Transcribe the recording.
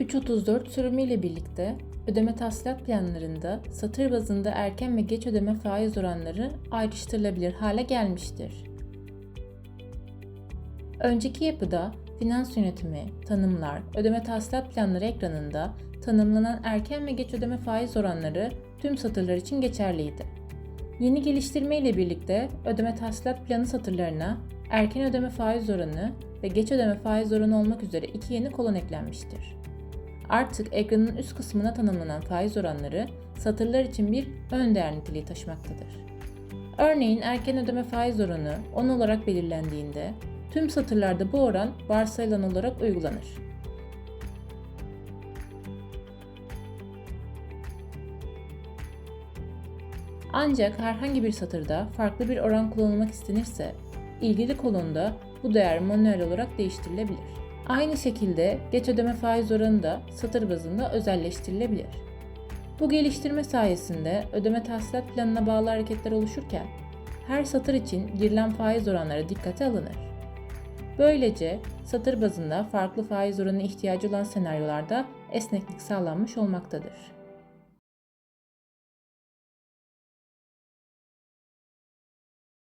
334 sürümüyle birlikte ödeme tahsilat planlarında satır bazında erken ve geç ödeme faiz oranları ayrıştırılabilir hale gelmiştir. Önceki yapıda finans yönetimi, tanımlar, ödeme tahsilat planları ekranında tanımlanan erken ve geç ödeme faiz oranları tüm satırlar için geçerliydi. Yeni geliştirme ile birlikte ödeme tahsilat planı satırlarına erken ödeme faiz oranı ve geç ödeme faiz oranı olmak üzere iki yeni kolon eklenmiştir. Artık ekranın üst kısmına tanımlanan faiz oranları satırlar için bir ön değer niteliği taşımaktadır. Örneğin erken ödeme faiz oranı 10 olarak belirlendiğinde tüm satırlarda bu oran varsayılan olarak uygulanır. Ancak herhangi bir satırda farklı bir oran kullanılmak istenirse ilgili kolonda bu değer manuel olarak değiştirilebilir. Aynı şekilde geç ödeme faiz oranı da satır bazında özelleştirilebilir. Bu geliştirme sayesinde ödeme tahsilat planına bağlı hareketler oluşurken her satır için girilen faiz oranları dikkate alınır. Böylece satır bazında farklı faiz oranı ihtiyacı olan senaryolarda esneklik sağlanmış olmaktadır.